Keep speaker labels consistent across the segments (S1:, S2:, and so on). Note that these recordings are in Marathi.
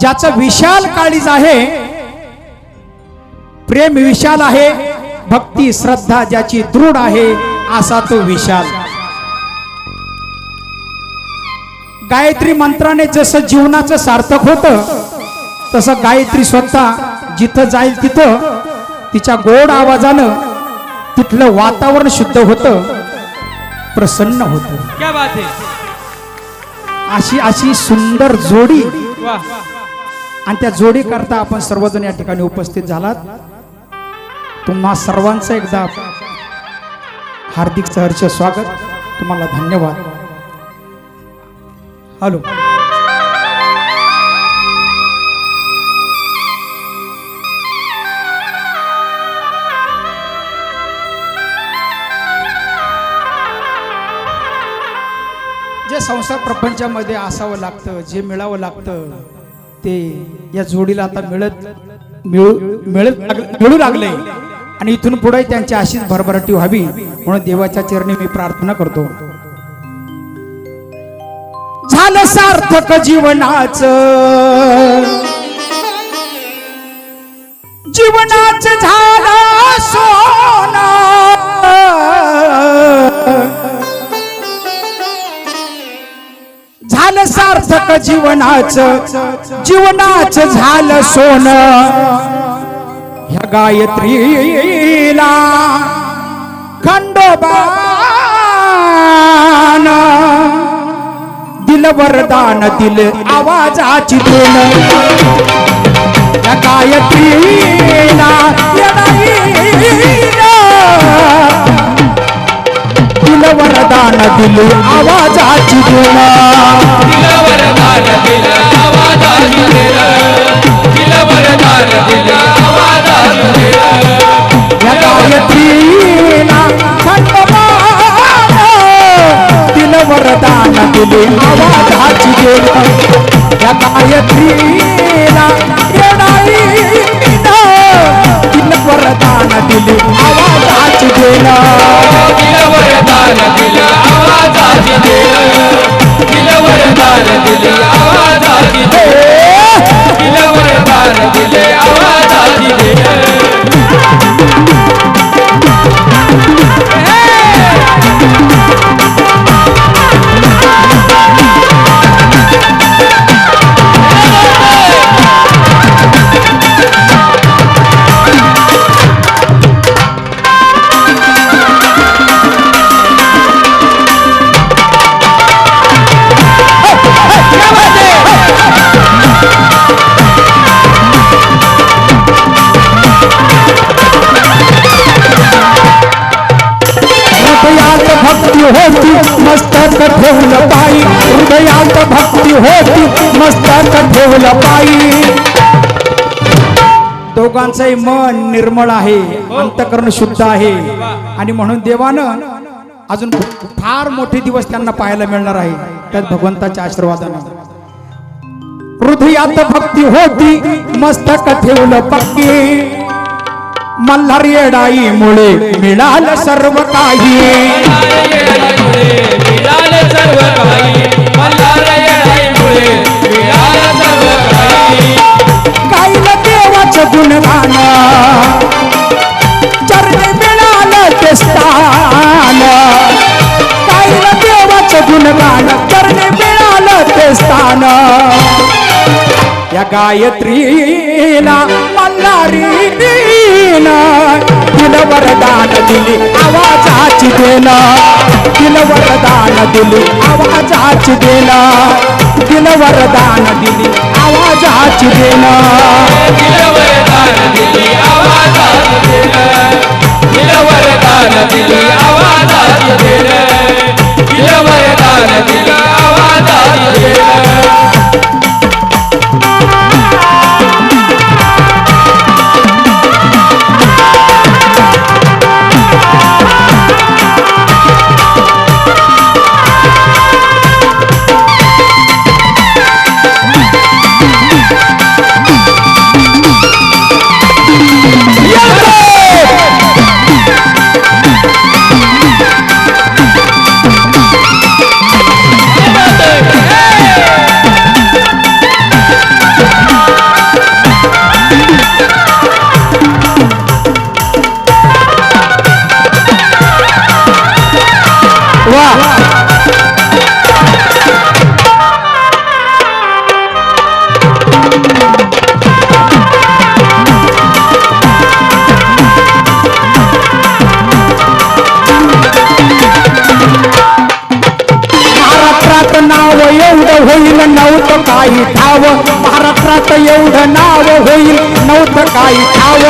S1: ज्याचं विशाल काळीज आहे प्रेम विशाल आहे भक्ती श्रद्धा ज्याची दृढ आहे असा तो विशाल. गायत्री मंत्राने जसं जीवनाचं सार्थक होतं तसं गायत्री स्वतः जिथं जाईल तिथं तिच्या गोड आवाजानं तिथलं वातावरण शुद्ध होतं प्रसन्न होतं.
S2: क्या बात है.
S1: अशी अशी सुंदर जोडी आणि त्या जोडी करता आपण सर्वजण या ठिकाणी उपस्थित झालात. तुम्हा सर्वांचं एकदा हार्दिक सहर्ष स्वागत. तुम्हाला धन्यवाद. हॅलो. जे संसार प्रपंचामध्ये असावं लागतं जे मिळावं लागतं ते या जोडीला आता मिळत मिळू मिळत मिळू लागले. आणि इथून पुढे त्यांची अशीच भरभराटी व्हावी म्हणून देवाच्या चरणी मी प्रार्थना करतो. झालं सार्थक जीवनाच. जीवनाच झालं झालं सार्थक जीवनाचं जीवनाचं झालं सोन. ह्या गायत्रीला खंडोबान दिल वरदान दिल आवाजाची दोन या गायत्रीला दिल वरदान दिल आवाजाची दोन या गायत्रीला खंडमान दिल वरदान दिले आवाजाची देव या गायत्रीला येणारीला दिल वरदान दिले आवाजाची देव
S2: दिल वरदान दिल आवाजाची दिल दिल वरदान दिल आवाजाची दिल दिल वरदान दिल
S1: होती मस्तक ठेवलं पायी हृदयात भक्ती होती मस्तक ठेवलं पायी दोघांचंही मन निर्मळ आहे अंतकरण शुद्ध आहे. आणि म्हणून देवानं अजून फार मोठे दिवस त्यांना पाहायला मिळणार आहे त्यात भगवंताच्या आशीर्वादानं. हृदयात भक्ती होती मस्तक ठेवलं पक्की. मल्हार येडाईमुळे मिळाल सर्व काही
S2: मिळाल सर्व काही मल्हार येण्यामुळे मिळाल सर्व काही
S1: गायलं देवाचं गुणगान चरणी मिळाल ते स्थान गायलं देवाचं गुणगान चरणी मिळाल ते स्थान या गायत्रीला मल्हारी वरदान दिली आवाजाची देना तिला वरदान दिली आवाजाची देना तिला वरदान दिली आवाजाची देना
S2: वरदान दिली आवाजाची
S1: देना नव्हतं काही ठाव?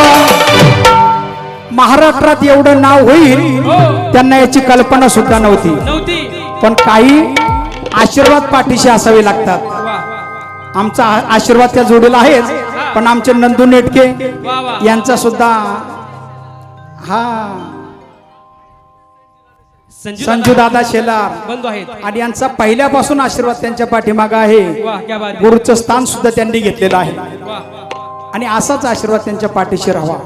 S1: महाराष्ट्रात एवढं नाव होईल त्यांना याची कल्पना सुद्धा नव्हती. पण काही आशीर्वाद पाठीशी असावे लागतात. आमचा आशीर्वाद त्या जोडीला आहेच पण आमचे नंदू नेटके यांचा सुद्धा हा.
S2: संजू
S1: दादा शेलार आणि यांचा पहिल्यापासून आशीर्वाद त्यांच्या पाठीमागा आहे. गुरुचं स्थान सुद्धा त्यांनी घेतलेलं आहे. आणि असाच आशीर्वाद त्यांच्या पाठीशी राहावा.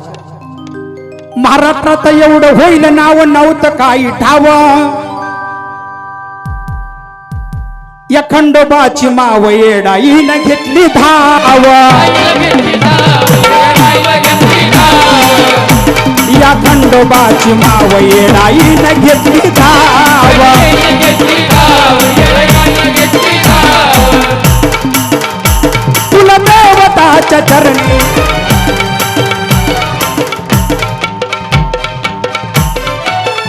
S1: महाराष्ट्रात एवढं होईल नाव नव्हतं काही ठाव. या खंडोबाची माव येडाईन घेतली धाव. या खंडोबाची माव येडाईन घेतली धाव. चरणी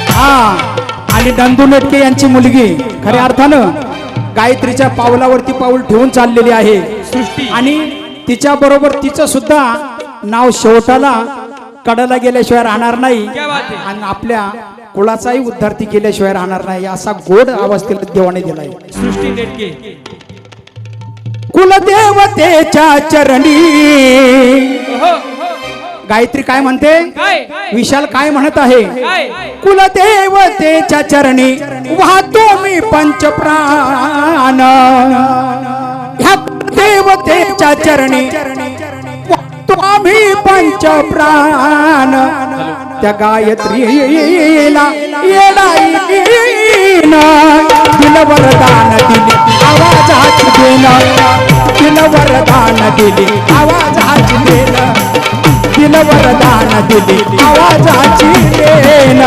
S1: हा आणि नंदू नेटके यांची मुलगी खऱ्या अर्थानं गायत्रीच्या पावलावरती पाऊल ठेवून चाललेली आहे.
S2: सृष्टी.
S1: आणि तिच्या बरोबर तिचं सुद्धा नाव शेवटाला कडाला गेल्याशिवाय राहणार नाही. आणि आपल्या कुळाचाही उद्धार ती केल्याशिवाय राहणार नाही असा गोड आवाज तिला देवाने दिलाय.
S2: सृष्टी नेटके
S1: कुलदेवतेच्या चरणी.
S2: हो
S1: गायत्री काय म्हणते? विशाल काय म्हणत आहे? कुलदेवतेच्या चरणी वाहतो मी पंचप्राण. ह्या देवतेच्या चरणी वाहतो आम्ही पंचप्राण. त्या गायत्रीला येडाईन दिली आवाजाची देण.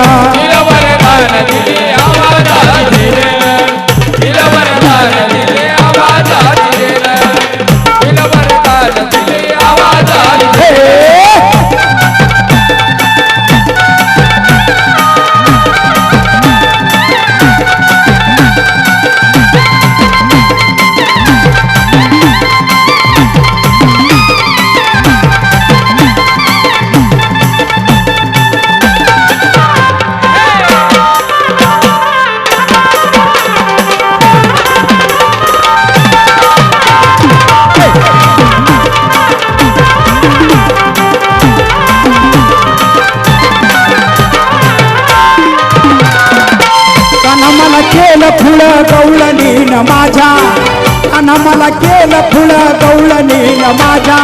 S1: मला केलं फुलं गवळणीन माझ्या.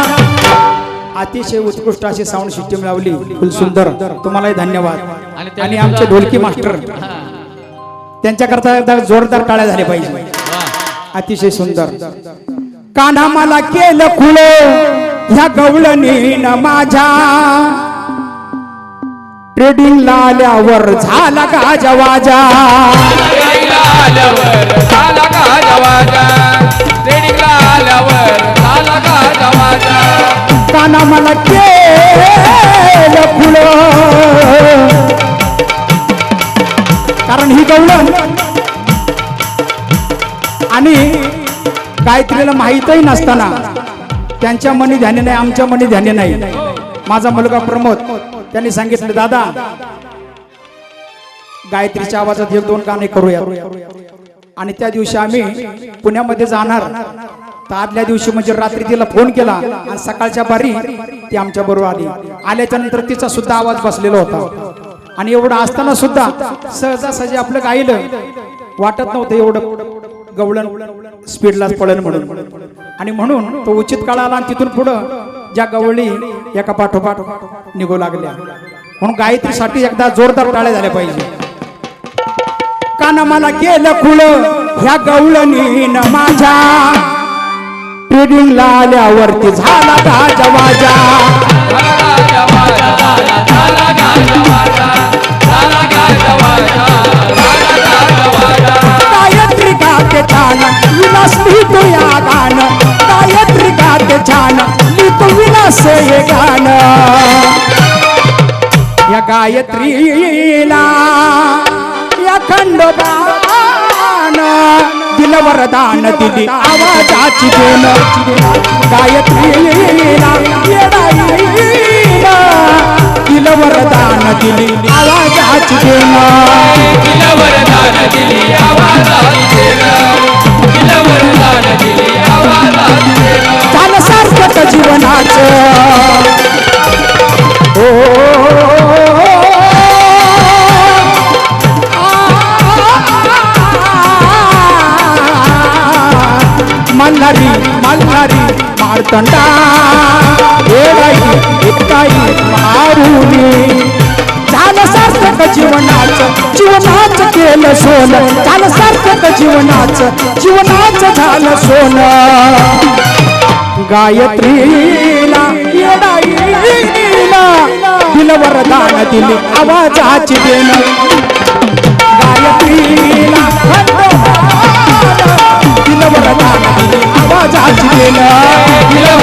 S1: अतिशय उत्कृष्ट अशी साऊंड सिस्टीम लावली. फुल सुंदर. तुम्हालाही धन्यवाद. आणि आमचे ढोलकी मास्टर. त्यांच्याकरता एकदा जोरदार टाळ्या झाल्या पाहिजे. अतिशय सुंदर. काना मला केलं फुलं ह्या गवळणीन माझ्या. ट्रेडिंगला आल्यावर झाला गाजा वाजा?
S2: आल्यावर झाला का
S1: काना मला केलं फुलं. कारण ही गवळण आणि गायत्रीला माहीतही नसताना त्यांच्या मनी ध्याने नाही आमच्या मनी ध्याने नाही. माझा मुलगा प्रमोद त्यांनी सांगितलं दादा गायत्रीच्या आवाजात एक दोन गाणे करूया आणि त्या दिवशी आम्ही पुण्यामध्ये जाणार. तर आदल्या दिवशी म्हणजे रात्री तिला फोन केला आणि सकाळच्या बारी ती आमच्या बरोबर आली. आल्याच्यानंतर तिचा सुद्धा आवाज बसलेला होता. आणि एवढं असताना सुद्धा सहजासहजी आपलं गायलं. वाटत नव्हतं एवढं गवळण स्पीडला पळण म्हणून. आणि म्हणून तो उचित काळ आला आणि तिथून पुढं ज्या गवळी एका पाठोपाठ निघू लागल्या. म्हणून गायत्रीसाठी एकदा जोरदार टाळ्या झाल्या पाहिजे. काना मला केलं खुळ ह्या गवळणीन माझ्या. ट्रेडिंगला आल्यावरती झाला गाजा वाजा.
S2: झाला का
S1: गायत्री गाते छान विलास लिहितो या गाण. गायत्री गाते छान लिहितो विलास हे गाणं. या गायत्रीला खंडोबान दिल वरदान दिली आवाजाची देण गायत्री दिल वरदान दिली आवाजाची देण
S2: दिल वरदान दिली आवाजाची देणं. दिल वरदान दिली आवाजाची देणं.
S1: जीवनाच जीवनाचं केलं सोन. झालं सार्थक जीवनाच जीवनाच झालं सोन. गायत्रीला येडाईला वरदान दिली आवाजाची देण. गायत्रीला दिलं वरदान दिली आवाजाची देण.